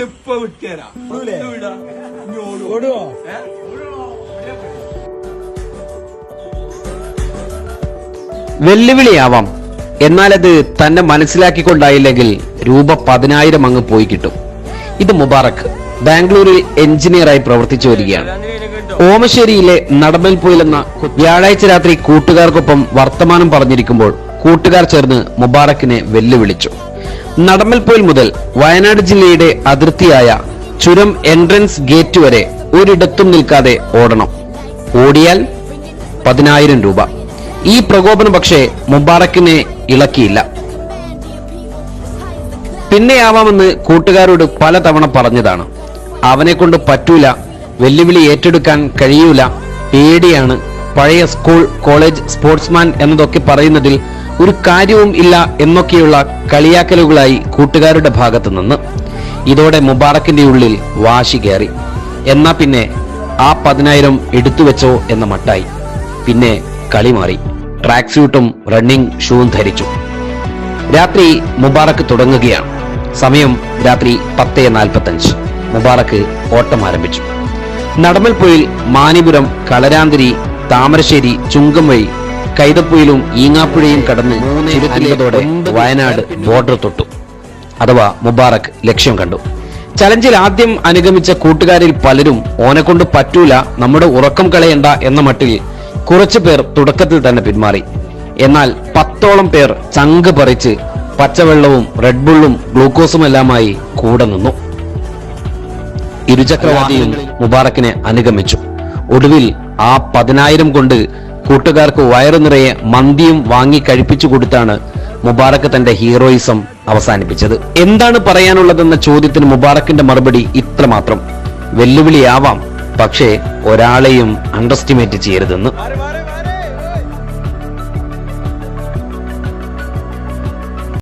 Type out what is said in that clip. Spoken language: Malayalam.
കൊണ്ട് ഇപ്പൊ വിട്ടുതരാം വിടാ. ഓടുവോ? വെല്ലുവിളിയാവാം. എന്നാൽ അത് തന്നെ മനസ്സിലാക്കിക്കൊണ്ടായില്ലെങ്കിൽ രൂപ പതിനായിരം അങ്ങ് പോയി കിട്ടും. ഇത് മുബാറക്. ബാംഗ്ലൂരിൽ എഞ്ചിനീയറായി പ്രവർത്തിച്ചു വരികയാണ്. ഓമശ്ശേരിയിലെ നടമൽപൊയിൽ എന്ന വ്യാഴാഴ്ച രാത്രി കൂട്ടുകാർക്കൊപ്പം വർത്തമാനം പറഞ്ഞിരിക്കുമ്പോൾ കൂട്ടുകാർ ചേർന്ന് മുബാറക്കിനെ വെല്ലുവിളിച്ചു. നടമൽപൊയിൽ മുതൽ വയനാട് ജില്ലയുടെ അതിർത്തിയായ ചുരം എൻട്രൻസ് ഗേറ്റ് വരെ ഒരിടത്തും നിൽക്കാതെ ഓടണം. ഓടിയാൽ പതിനായിരം രൂപ. ഈ പ്രകോപനം പക്ഷേ മുബാറക്കിനെ ഇളക്കിയില്ല. പിന്നെയാവാമെന്ന് കൂട്ടുകാരോട് പലതവണ പറഞ്ഞതാണ്. അവനെ കൊണ്ട് പറ്റൂല വെല്ലുവിളി ഏറ്റെടുക്കാൻ കഴിയൂല പേടിയാണ്. പഴയ സ്കൂൾ കോളേജ് സ്പോർട്സ്മാൻ എന്നതൊക്കെ പറയുന്നതിൽ ഒരു കാര്യവും ഇല്ല എന്നൊക്കെയുള്ള കളിയാക്കലുകളായി കൂട്ടുകാരുടെ ഭാഗത്ത് നിന്ന് ഇതോടെ മുബാറക്കിന്റെ ഉള്ളിൽ വാശി കയറി. എന്നാ പിന്നെ ആ പതിനായിരം എടുത്തു വെച്ചോ എന്ന മട്ടായി. പിന്നെ കളി മാറി. ട്രാക്ക് സ്യൂട്ടും റണ്ണിംഗ് ഷൂവും ധരിച്ചു. രാത്രി മുബാറക്ക് തുടങ്ങുകയാണ്. സമയം രാത്രി പത്ത് നാൽപ്പത്തഞ്ച്. മുബാറക്ക് ഓട്ടം ആരംഭിച്ചു. നടമൽപ്പുഴയിൽ മാനിപുരം കളരാന്തിരി താമരശ്ശേരി ചുങ്കം വഴി കൈതപ്പൊയിലും ഈങ്ങാപ്പുഴയും കടന്ന് ചുരത്തിലതോടെ വയനാട് ബോർഡർ തൊട്ടു. അഥവാ മുബാറക് ലക്ഷ്യം കണ്ടു. ചലഞ്ചിൽ ആദ്യം അനുഗമിച്ച കൂട്ടുകാരിൽ പലരും ഓനെക്കൊണ്ട് കൊണ്ട് പറ്റൂല നമ്മുടെ ഉറക്കം കളയണ്ട എന്ന മട്ടിൽ കുറച്ചു പേർ തുടക്കത്തിൽ തന്നെ പിന്മാറി. എന്നാൽ പത്തോളം പേർ ചങ്ക് പറിച്ച് പച്ചവെള്ളവും റെഡ്ബുള്ളും ഗ്ലൂക്കോസുമെല്ലാമായി കൂടെ നിന്നു. ഇരുചക്രവാദിയും മുബാറക്കിനെ അനുഗമിച്ചു. ഒടുവിൽ ആ പതിനായിരം കൊണ്ട് കൂട്ടുകാർക്ക് വയറു നിറയെ മന്തിയും വാങ്ങി കഴിപ്പിച്ചു കൊടുത്താണ് മുബാറക്ക് തന്റെ ഹീറോയിസം അവസാനിപ്പിച്ചത് എന്താണ് പറയാനുള്ളതെന്ന ചോദ്യത്തിന് മുബാറക്കിന്റെ മറുപടി ഇത്രമാത്രം വെല്ലുവിളിയാവാം പക്ഷേ ഒരാളെയും അണ്ടർസ്റ്റിമേറ്റ് ചെയ്യരുതെന്ന്.